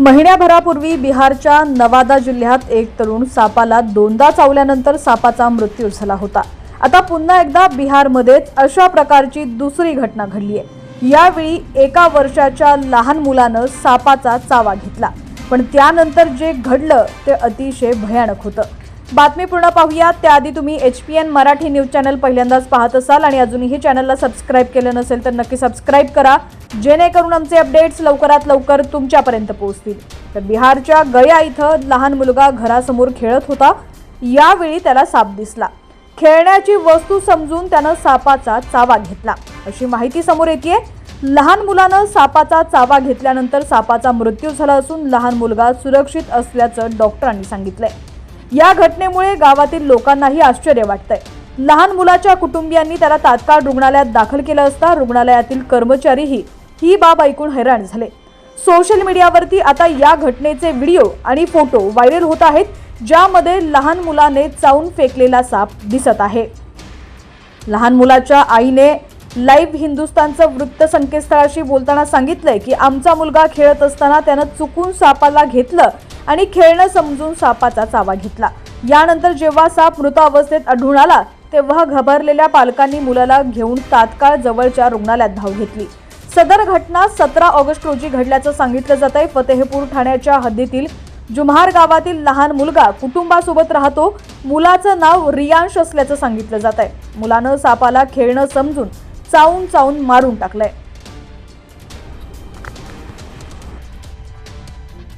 महिन्याभरापूर्वी बिहारच्या नवादा जिल्ह्यात एक तरुण सापाला दोनदा चावल्यानंतर सापाचा मृत्यू झाला होता. आता पुन्हा एकदा बिहारमध्येच अशा प्रकारची दुसरी घटना घडली आहे यावेळी एका वर्षाच्या लहान मुलानं सापाचा चावा घेतला. पण त्यानंतर जे घडलं ते अतिशय भयानक होतं. बातमी पूर्ण पाहूया. त्याआधी तुम्ही H P N Marathi news channel पहिल्यांदाच पाहत असाल आणि अजूनही चॅनलला सबस्क्राईब केलं नसेल तर नक्की सबस्क्राईब करा. जेणेकरून आमचे अपडेट्स लवकरात लवकर तुमच्यापर्यंत पोहोचतील. तर बिहारच्या गया इथं लहान मुलगा घरासमोर खेळत होता. यावेळी त्याला साप दिसला. खेळण्याची वस्तू समजून त्यानं सापाचा चावा घेतला. अशी माहिती समोर येते लहान मुलानं सापाचा चावा घेतल्यानंतर सापाचा मृत्यू झाला असून लहान मुलगा सुरक्षित असल्याचं डॉक्टरांनी सांगितलंय. या घटनेमुळे गावातील लोकांनाही आश्चर्य वाटतंय. लहान मुलाच्या कुटुंबियांनी त्याला तात्काळ रुग्णालयात दाखल केलं असता रुग्णालयातील कर्मचारीही ही बाब ऐकून हैराण झाले. सोशल मीडियावरती आता या घटनेचे व्हिडिओ आणि फोटो व्हायरल होत आहेत ज्यामध्ये लहान मुलाने चावून फेकलेला साप दिसत आहे. लहान मुलाच्या आईने लाईव्ह हिंदुस्थानचं वृत्त संकेतस्थळाशी बोलताना सांगितलंय की आमचा मुलगा खेळत असताना त्यानं चुकून सापाला घेतलं आणि खेळणं समजून सापाचा चावा घेतला. यानंतर जेव्हा साप मृत अवस्थेत आढळून आला तेव्हा घाबरलेल्या पालकांनी मुलाला घेऊन तात्काळ जवळच्या रुग्णालयात धाव घेतली. सदर घटना सतरा ऑगस्ट रोजी घडल्याचं सांगितलं जात आहे. फतेहपूर ठाण्याच्या हद्दीतील जुम्हार गावातील लहान मुलगा कुटुंबासोबत राहतो. मुलाचं नाव रियांश असल्याचं सांगितलं जात आहे. मुलानं सापाला खेळणं समजून चावून चावून मारून टाकलंय.